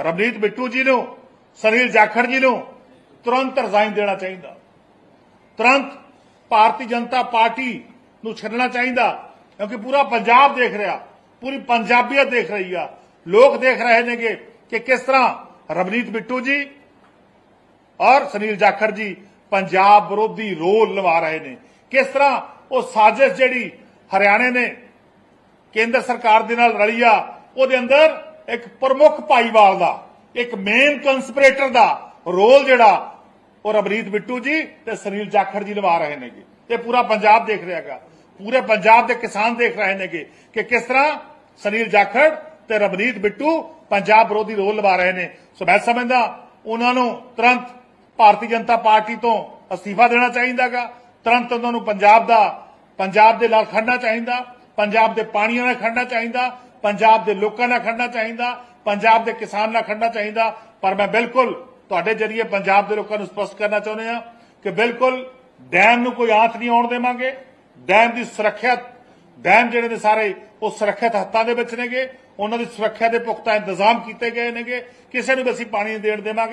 ਰਵਨੀਤ ਬਿੱਟੂ ਜੀ ਨੂੰ, ਸੁਨੀਲ ਜਾਖੜ ਜੀ ਨੂੰ ਤੁਰੰਤ ਰਿਜ਼ਾਈਨ ਦੇਣਾ ਚਾਹੀਦਾ। ਤੁਰੰਤ ਭਾਰਤੀ ਜਨਤਾ ਪਾਰਟੀ ਨੂੰ ਛੱਡਣਾ ਚਾਹੀਦਾ, ਕਿਉਂਕਿ ਪੂਰਾ ਪੰਜਾਬ ਦੇਖ ਰਿਹਾ, ਪੂਰੀ ਪੰਜਾਬੀਅਤ ਦੇਖ ਰਹੀ ਆ। ਲੋਕ ਦੇਖ ਰਹੇ ਨੇਗੇ ਕਿ ਕਿਸ ਤਰ੍ਹਾਂ ਰਵਨੀਤ ਬਿੱਟੂ ਜੀ ਔਰ ਸੁਨੀਲ ਜਾਖੜ ਜੀ ਪੰਜਾਬ ਵਿਰੋਧੀ ਰੋਲ ਨਿਭਾ ਰਹੇ ਨੇ। ਕਿਸ ਤਰ੍ਹਾਂ ਉਹ ਸਾਜ਼ਿਸ਼ ਜਿਹੜੀ ਹਰਿਆਣੇ ਨੇ, ਕੇਂਦਰ ਸਰਕਾਰ ਦੇ ਨਾਲ ਰਲੀ ਆ, ਉਹਦੇ ਅੰਦਰ ਇੱਕ ਪ੍ਰਮੁੱਖ ਭਾਈਵਾਲ ਦਾ, ਇੱਕ ਮੇਨ ਕੰਸਪੀਰੇਟਰ ਦਾ ਰੋਲ ਜਿਹੜਾ, ਉਹ ਰਵਨੀਤ ਬਿੱਟੂ ਜੀ ਤੇ ਸੁਨੀਲ ਜਾਖੜ ਜੀ ਨਿਭਾ ਰਹੇ ਨੇਗੇ। ਤੇ ਪੂਰਾ ਪੰਜਾਬ ਦੇਖ ਰਿਹਾਗਾ ਪੂਰੇ ਪੰਜਾਬ ਦੇ ਕਿਸਾਨ ਦੇਖ ਰਹੇ ਨੇਗੇ ਕਿ ਕਿਸ ਤਰ੍ਹਾਂ ਸੁਨੀਲ ਜਾਖੜ ਤੇ ਰਵਨੀਤ ਬਿੱਟੂ ਪੰਜਾਬ ਵਿਰੋਧੀ ਰੋਲ ਨਿਭਾ ਰਹੇ ਨੇ। ਸੋ ਮੈਂ ਸਮਝਦਾ, ਉਹਨਾਂ ਨੂੰ ਤੁਰੰਤ ਭਾਰਤੀ ਜਨਤਾ ਪਾਰਟੀ ਤੋਂ ਅਸਤੀਫਾ ਦੇਣਾ ਚਾਹੀਦਾਗਾ ਤੁਰੰਤ ਉਹਨਾਂ ਨੂੰ ਪੰਜਾਬ ਦਾ, ਪੰਜਾਬ ਦੇ ਨਾਲ ਖੜਨਾ ਚਾਹੀਦਾ। ਪੰਜਾਬ ਦੇ ਪਾਣੀਆਂ ਨਾਲ ਖੜਨਾ ਚਾਹੀਦਾ, ਪੰਜਾਬ ਦੇ ਲੋਕਾਂ ਨਾਲ ਖੜਨਾ ਚਾਹੀਦਾ, ਪੰਜਾਬ ਦੇ ਕਿਸਾਨ ਨਾਲ ਖੜਨਾ ਚਾਹੀਦਾ। ਪਰ ਮੈਂ ਬਿਲਕੁਲ ਤੁਹਾਡੇ ਜਰੀਏ ਪੰਜਾਬ ਦੇ ਲੋਕਾਂ ਨੂੰ ਸਪਸ਼ਟ ਕਰਨਾ ਚਾਹੁੰਦੇ ਹਾਂ ਕਿ ਬਿਲਕੁਲ ਡੈਮ ਨੂੰ ਕੋਈ ਆਂਚ ਨਹੀਂ ਆਉਣ ਦੇਵਾਂਗੇ। ਡੈਮ ਦੀ ਸੁਰੱਖਿਆ, ਡੈਮ ਜਿਹੜੇ ਨੇ ਸਾਰੇ, ਉਹ ਸੁਰੱਖਿਅਤ ਹੱਥਾਂ ਦੇ ਵਿੱਚ ਨੇਗੇ। ਉਹਨਾਂ ਦੀ ਸੁਰੱਖਿਆ ਦੇ ਪੁਖਤਾ ਇੰਤਜ਼ਾਮ ਕੀਤੇ ਗਏ ਨੇਗੇ। ਕਿਸੇ ਨੂੰ ਵੀ ਅਸੀਂ ਪਾਣੀ ਨਹੀਂ ਦੇਣ ਦੇਵਾਂਗੇ।